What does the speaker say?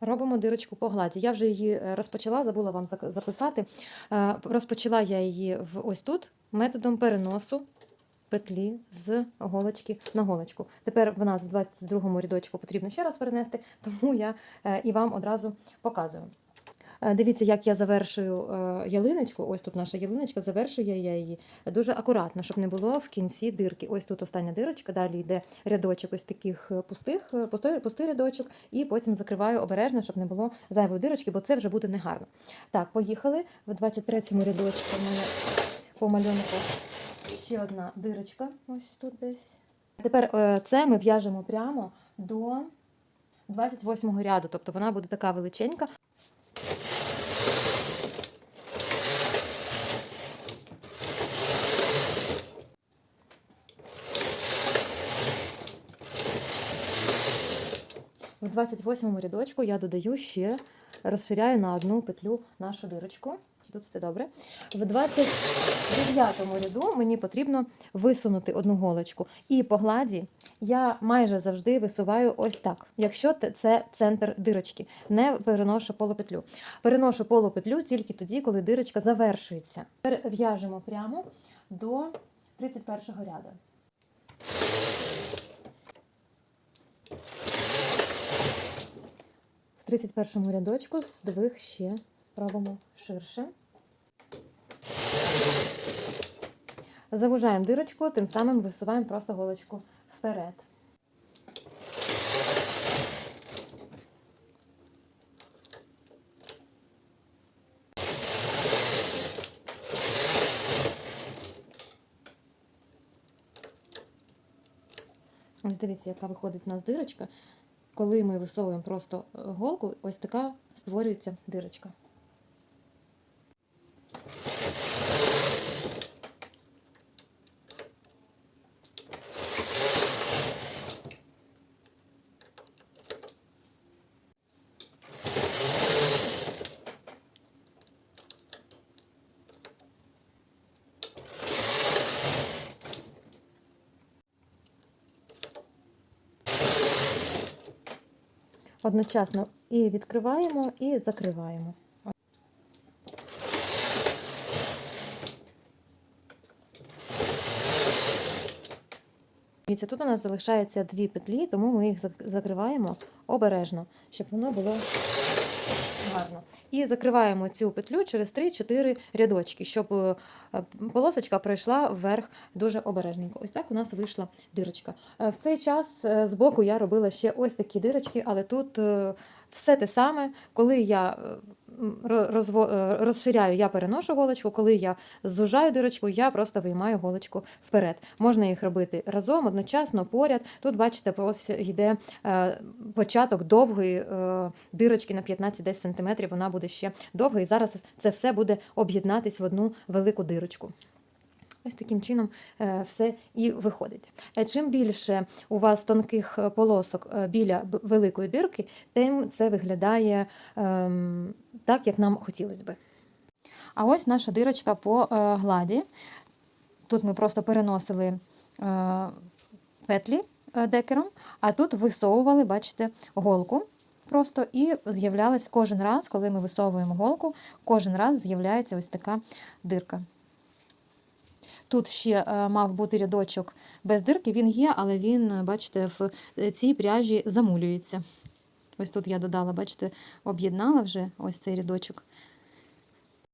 Робимо дирочку по гладі. Я вже її е, розпочала, забула вам записати. Е, Розпочала я її ось тут методом переносу петлі з голочки на голочку. Тепер в нас в 22-му рядочку потрібно ще раз перенести, тому я е, і вам одразу показую. Е, Дивіться, як я завершую е, ялиночку. Ось тут наша ялиночка, завершую я її дуже акуратно, щоб не було в кінці дирки. Ось тут остання дирочка, далі йде рядочок ось таких е, пустих, пустой, пустий рядочок, і потім закриваю обережно, щоб не було зайвої дирочки, бо це вже буде негарно. Так, поїхали. В 23-му рядочку в мене по малюнку ще одна дирочка. Ось тут десь. Тепер це ми в'яжемо прямо до 28-го ряду, тобто вона буде така величенька. В 28 рядочку я додаю ще, розширяю на одну петлю нашу дирочку. Тут все добре. В 29 ряду мені потрібно висунути одну голочку. І по гладі я майже завжди висуваю ось так, якщо це центр дирочки. Не переношу полупетлю. Переношу полупетлю тільки тоді, коли дирочка завершується. Тепер в'яжемо прямо до 31 ряду. 31 рядочку здвиг ще робимо ширше. Завужаємо дирочку, тим самим висуваємо просто голочку вперед. Ось дивіться, яка виходить у нас дирочка. Коли ми висовуємо просто е, голку, ось така створюється дирочка. Одночасно і відкриваємо, і закриваємо. Дивіться, тут у нас залишається дві петлі, тому ми їх закриваємо обережно, щоб воно було гарно. І закриваємо цю петлю через 3-4 рядочки, щоб е, е, полосочка пройшла вверх дуже обережненько. Ось так у нас вийшла дирочка. Е, В цей час з збоку я робила ще ось такі дирочки, але тут е, все те саме, коли я е, розширяю, я переношу голочку, коли я зужаю дирочку, я просто виймаю голочку вперед. Можна їх робити разом, одночасно, поряд. Тут, бачите, ось йде е, початок довгої е, дирочки на 15-10 см, вона буде ще довга, і зараз це все буде об'єднатись в одну велику дирочку. Ось таким чином е, все і виходить. Е, Чим більше у вас тонких е, полосок біля великої дирки, тим це виглядає ем, так, як нам хотілося би. А ось наша дирочка по гладі. Тут ми просто переносили петлі декером, а тут висовували, бачите, голку. Просто і з'являлась кожен раз, коли ми висовуємо голку, кожен раз з'являється ось така дирка. Тут ще е, мав бути рядочок без дирки, він є, але він, е, бачите, в е, цій пряжі замулюється. Ось тут я додала, бачите, об'єднала вже ось цей рядочок